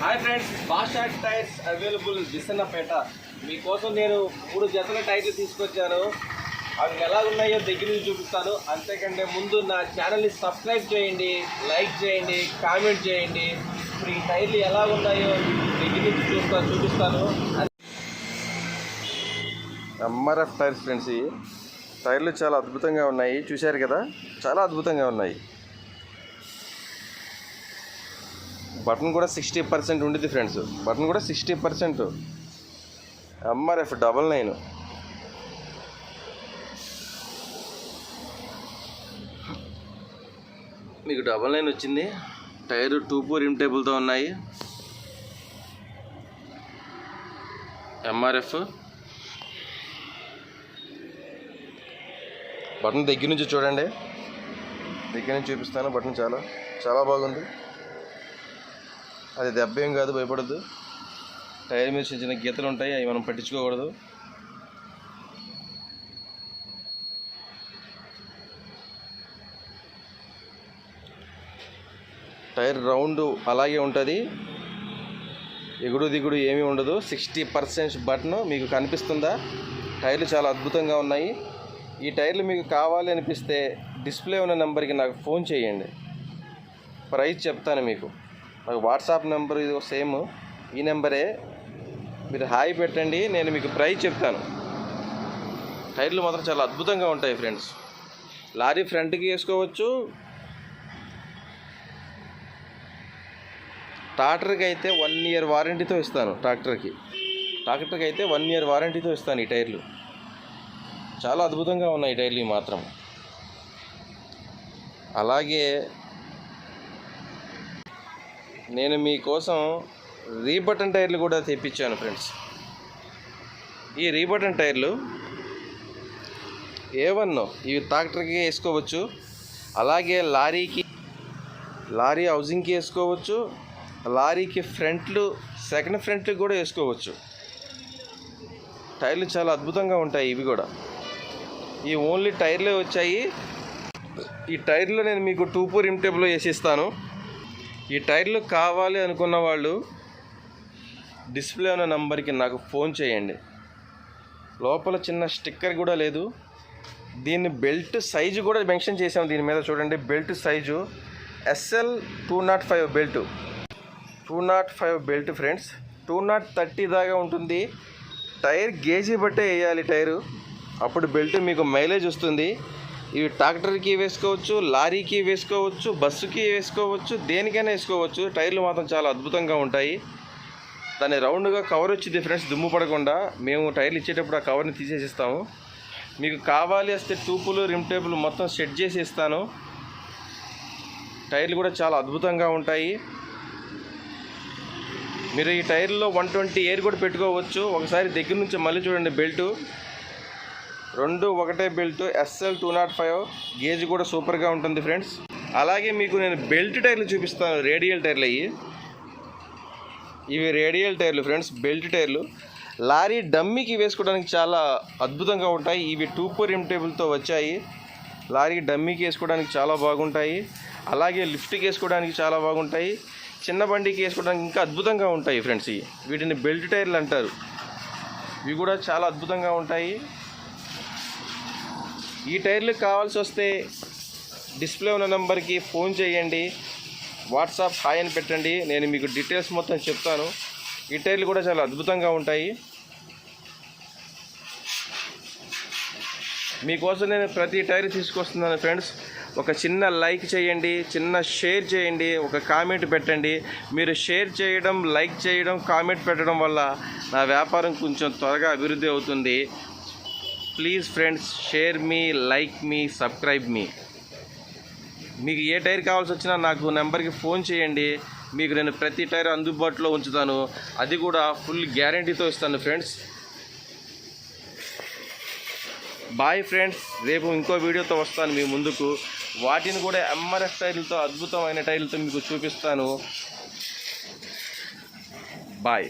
Hi friends Basha tyres available Vissannapeta మీకోసం నేను మూడు జతల టైర్లు తీసుకొచ్చాను. అవి ఎలా ఉన్నాయో దగ్గర నుంచి చూపిస్తాను. అంతేకంటే ముందు నా ఛానల్ని సబ్స్క్రైబ్ చేయండి లైక్ చేయండి కామెంట్ చేయండి. ఇప్పుడు ఈ టైర్లు ఎలా ఉన్నాయో దగ్గర నుంచి చూస్తా చూపిస్తాను. ఎంఆర్ఎఫ్ టైర్స్ ఫ్రెండ్స్ టైర్లు చాలా అద్భుతంగా ఉన్నాయి. చూశారు కదా? చాలా అద్భుతంగా ఉన్నాయి. బటన్ కూడా సిక్స్టీ పర్సెంట్ ఉండిద్ది ఫ్రెండ్స్ బటన్ కూడా sixty percent. MRF double nine మీకు డబల్ నైన్ వచ్చింది. టైర్ టూ ఫోర్ ఇమ్ టేబుల్తో ఉన్నాయి. ఎంఆర్ఎఫ్. బటన్ దగ్గర నుంచి చూడండి. దగ్గర నుంచి చూపిస్తాను బటన్ చాలా చాలా బాగుంది. అది దెబ్బ ఏం కాదు భయపడద్దు. టైర్ మీద చిన్న చిన్న గీతలు ఉంటాయి అవి మనం పట్టించుకోకూడదు. టైర్ రౌండ్ అలాగే ఉంటుంది. ఎగుడు దిగుడు ఏమీ ఉండదు. సిక్స్టీ పర్సెంట్ బటన్ మీకు కనిపిస్తుందా? టైర్లు చాలా అద్భుతంగా ఉన్నాయి. ఈ టైర్లు మీకు కావాలి అనిపిస్తే డిస్ప్లే ఉన్న నెంబర్కి నాకు ఫోన్ చేయండి. ప్రైస్ చెప్తాను మీకు. నాకు వాట్సాప్ నెంబర్ ఇది సేమ్. ఈ నెంబరే. మీరు హాయ్ పెట్టండి నేను మీకు ప్రైస్ చెప్తాను. టైర్లు మాత్రం చాలా అద్భుతంగా ఉంటాయి ఫ్రెండ్స్. లారీ ఫ్రంట్కి వేసుకోవచ్చు. ట్రాక్టర్కి అయితే వన్ ఇయర్ వారంటీతో ఇస్తాను ట్రాక్టర్కి. ట్రాక్టర్కి అయితే వన్ ఇయర్ వారంటీతో ఇస్తాను ఈ టైర్లు. చాలా అద్భుతంగా ఉన్నాయి ఈ టైర్లు మాత్రం. అలాగే నేను మీకోసం రీబటన్ టైర్లు కూడా తెప్పించాను ఫ్రెండ్స్. ఈ రీబటన్ టైర్లు ఏ వన్ ఇవి ట్రాక్టర్కి వేసుకోవచ్చు. అలాగే లారీకి లారీ హౌసింగ్కి వేసుకోవచ్చు. లారీకి ఫ్రంట్లు సెకండ్ ఫ్రంట్లు కూడా వేసుకోవచ్చు. టైర్లు చాలా అద్భుతంగా ఉంటాయి ఇవి కూడా. ఈ ఓన్లీ టైర్లే వచ్చాయి. ఈ టైర్లో నేను మీకు టూ ఫోర్ ఇంటేబుల్ వేసిస్తాను ఈ టైర్లు కావాలి అనుకున్న వాళ్ళు డిస్ప్లే ఉన్న నంబర్కి నాకు ఫోన్ చేయండి. లోపల చిన్న స్టిక్కర్ కూడా లేదు. దీన్ని బెల్ట్ సైజు కూడా మెన్షన్ చేసాం దీని మీద చూడండి. Belt size SL two nought five belt. Two nought five belt friends. Two nought thirty దాకా ఉంటుంది. టైర్ గేజీ బట్టే వేయాలి టైరు. అప్పుడు బెల్ట్ మీకు మైలేజ్ వస్తుంది. ఇవి ట్రాక్టర్కి వేసుకోవచ్చు లారీకి వేసుకోవచ్చు బస్సుకి వేసుకోవచ్చు దేనికైనా వేసుకోవచ్చు. టైర్లు మాత్రం చాలా అద్భుతంగా ఉంటాయి. దాన్ని రౌండ్గా కవర్ వచ్చింది ఫ్రెండ్స్ దుమ్ము పడకుండా. మేము టైర్లు ఇచ్చేటప్పుడు ఆ కవర్ని తీసేసిస్తాము. మీకు కావాలి వస్తే టూపులు రిమ్ టేబుల్ మొత్తం సెట్ చేసి ఇస్తాను టైర్లు కూడా చాలా అద్భుతంగా ఉంటాయి. మీరు ఈ టైర్లో వన్ ట్వంటీ ఎయిర్ కూడా పెట్టుకోవచ్చు. ఒకసారి దగ్గర నుంచి మళ్ళీ చూడండి బెల్టు. రెండు ఒకటే belt SL two nought five gauge కూడా సూపర్గా ఉంటుంది ఫ్రెండ్స్. అలాగే మీకు నేను బెల్ట్ టైర్లు చూపిస్తాను రేడియల్ టైర్లు అవి ఇవి రేడియల్ టైర్లు ఫ్రెండ్స్ బెల్ట్ టైర్లు. లారీ డమ్మీకి వేసుకోవడానికి చాలా అద్భుతంగా ఉంటాయి. ఇవి టూ ఫోర్ ఎం టేబుల్తో వచ్చాయి. లారీ డమ్మీకి వేసుకోవడానికి చాలా బాగుంటాయి. అలాగే లిఫ్ట్కి వేసుకోవడానికి చాలా బాగుంటాయి. చిన్న బండికి వేసుకోవడానికి ఇంకా అద్భుతంగా ఉంటాయి ఫ్రెండ్స్ ఇవి. వీటిని బెల్ట్ టైర్లు అంటారు. ఇవి కూడా చాలా అద్భుతంగా ఉంటాయి. ఈ టైర్లు కావాల్సి వస్తే డిస్ప్లే ఉన్న నెంబర్కి ఫోన్ చేయండి. వాట్సాప్ హాయ్ అని పెట్టండి. నేను మీకు డీటెయిల్స్ మొత్తం చెప్తాను. ఈ టైర్లు కూడా చాలా అద్భుతంగా ఉంటాయి. మీకోసం నేను ప్రతి టైర్ తీసుకొస్తున్నాను ఫ్రెండ్స్. ఒక చిన్న లైక్ చేయండి చిన్న షేర్ చేయండి ఒక కామెంట్ పెట్టండి. మీరు షేర్ చేయడం లైక్ చేయడం కామెంట్ పెట్టడం వల్ల నా వ్యాపారం కొంచెం త్వరగా అభివృద్ధి అవుతుంది. ప్లీజ్ ఫ్రెండ్స్ షేర్ మీ లైక్ మీ సబ్స్క్రైబ్ మీ. మీకు ఏ టైర్ కావాల్సి వచ్చినా నాకు నెంబర్కి ఫోన్ చేయండి. మీకు నేను ప్రతి టైర్ అందుబాటులో ఉంచుతాను. అది కూడా ఫుల్ గ్యారంటీతో ఇస్తాను ఫ్రెండ్స్. బాయ్ ఫ్రెండ్స్ రేపు ఇంకో వీడియోతో వస్తాను మీ ముందుకు. వాటిని కూడా ఎంఆర్ఎఫ్ టైర్లతో అద్భుతమైన టైర్లతో మీకు చూపిస్తాను. బాయ్.